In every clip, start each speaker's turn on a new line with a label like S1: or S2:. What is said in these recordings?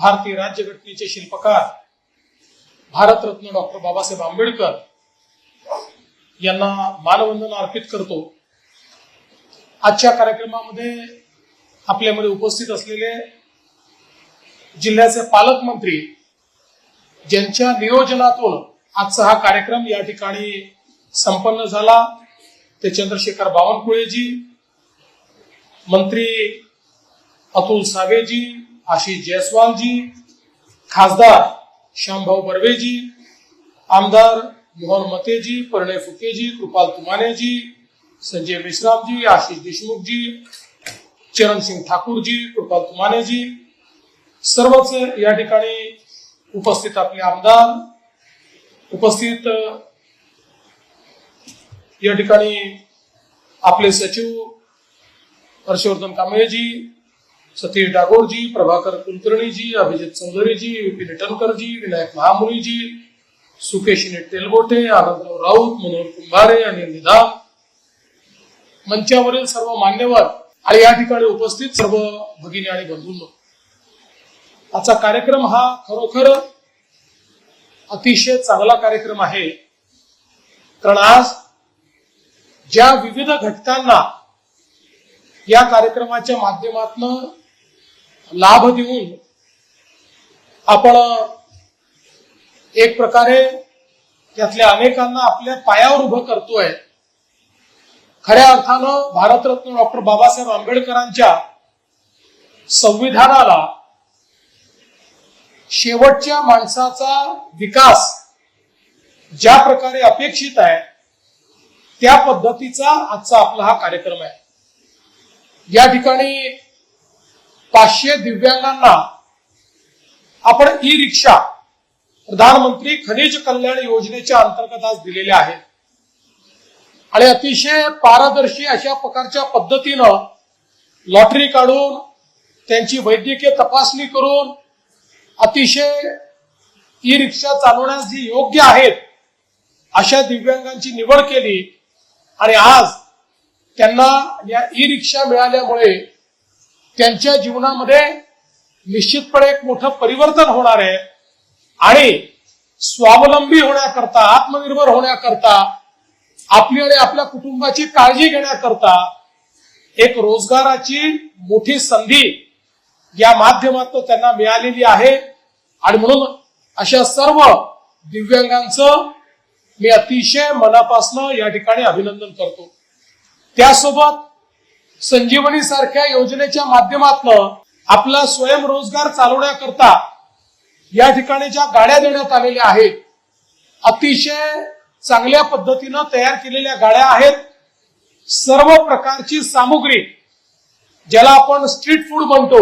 S1: भारतीय राज्यघटनेचे शिल्पकार भारतरत्न डॉक्टर बाबासाहेब आंबेडकर यांना मानवंदना अर्पित करतो. आजच्या कार्यक्रमामध्ये आपल्यामध्ये उपस्थित असलेले जिल्ह्याचे पालकमंत्री ज्यांच्या नियोजनातून आजचा हा कार्यक्रम या ठिकाणी संपन्न झाला ते चंद्रशेखर बावनकुळेजी मंत्री अतुल सावेजी आशिष जयस्वालजी खासदार श्यामभाऊ बर्वेजी आमदार मोहन मतेजी परिणय फुकेजी कृपाल तुमानेजी संजय मेश्रामजी आशिष देशमुखजी चरण सिंग ठाकूरजी कृपाल तुमानेजी सर्वच या ठिकाणी उपस्थित आपले आमदार उपस्थित या ठिकाणी आपले सचिव हर्षवर्धन कांबळेजी सतीश डागोरजी प्रभाकर कुलकर्णीजी अभिजित चौधरीजी विपिन इटनकरजी विनायक महामुनीजी सुकेशिनी तेलगोटे आनंदराव राऊत मनोहर कुंभारे अनिल निधाम मंचावरील सर्व मान्यवर आणि या ठिकाणी उपस्थित सर्व भगिनी आणि बंधूंनो. आजचा कार्यक्रम हा खरोखर अतिशय चांगला कार्यक्रम आहे. कारण आज ज्या विविध घटकांना या कार्यक्रमाच्या माध्यमातून लाभ देऊन आपण एक प्रकारे त्यातल्या अनेकांना आपल्या पायावर उभं करतोय. खऱ्या अर्थानं भारतरत्न डॉक्टर बाबासाहेब आंबेडकरांच्या संविधानाला शेवटच्या माणसाचा विकास ज्या प्रकारे अपेक्षित आहे त्या पद्धतीचा आजचा आपला हा कार्यक्रम आहे. या ठिकाणी पाचशे दिव्यांगांना आपण ई रिक्षा प्रधानमंत्री खनिज कल्याण योजनेच्या अंतर्गत आज दिलेल्या आहेत. आणि अतिशय पारदर्शी अशा प्रकारच्या पद्धतीनं लॉटरी काढून त्यांची वैद्यकीय तपासणी करून अतिशय ई रिक्षा चालवण्यास जी योग्य आहेत अशा दिव्यांगांची निवड केली. आणि आज त्यांना या ई रिक्षा मिळाल्यामुळे त्यांच्या जीवनामध्ये निश्चितपणे एक मोठं परिवर्तन होणार आहे. आणि स्वावलंबी होण्याकरता आत्मनिर्भर होण्याकरता आपली आणि आपल्या कुटुंबाची काळजी घेण्याकरता एक रोजगाराची मोठी संधी या माध्यमातून त्यांना मिळालेली आहे. आणि म्हणून अशा सर्व दिव्यांगांचं मी अतिशय मनापासनं या ठिकाणी अभिनंदन करतो. त्यासोबत संजीवनी सारख्या योजनेच्या माध्यमातून आपला स्वयंरोजगार चालवण्याकरता या ठिकाणी ज्या गाड्या देण्यात आलेल्या आहेत अतिशय चांगल्या पद्धतीनं तयार केलेल्या गाड्या आहेत. सर्व प्रकारची सामुग्री ज्याला आपण स्ट्रीट फूड म्हणतो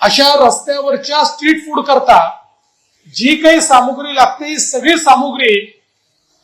S1: अशा रस्त्यावरच्या स्ट्रीट फूड करता जी काही सामुग्री लागते ही सगळी सामुग्री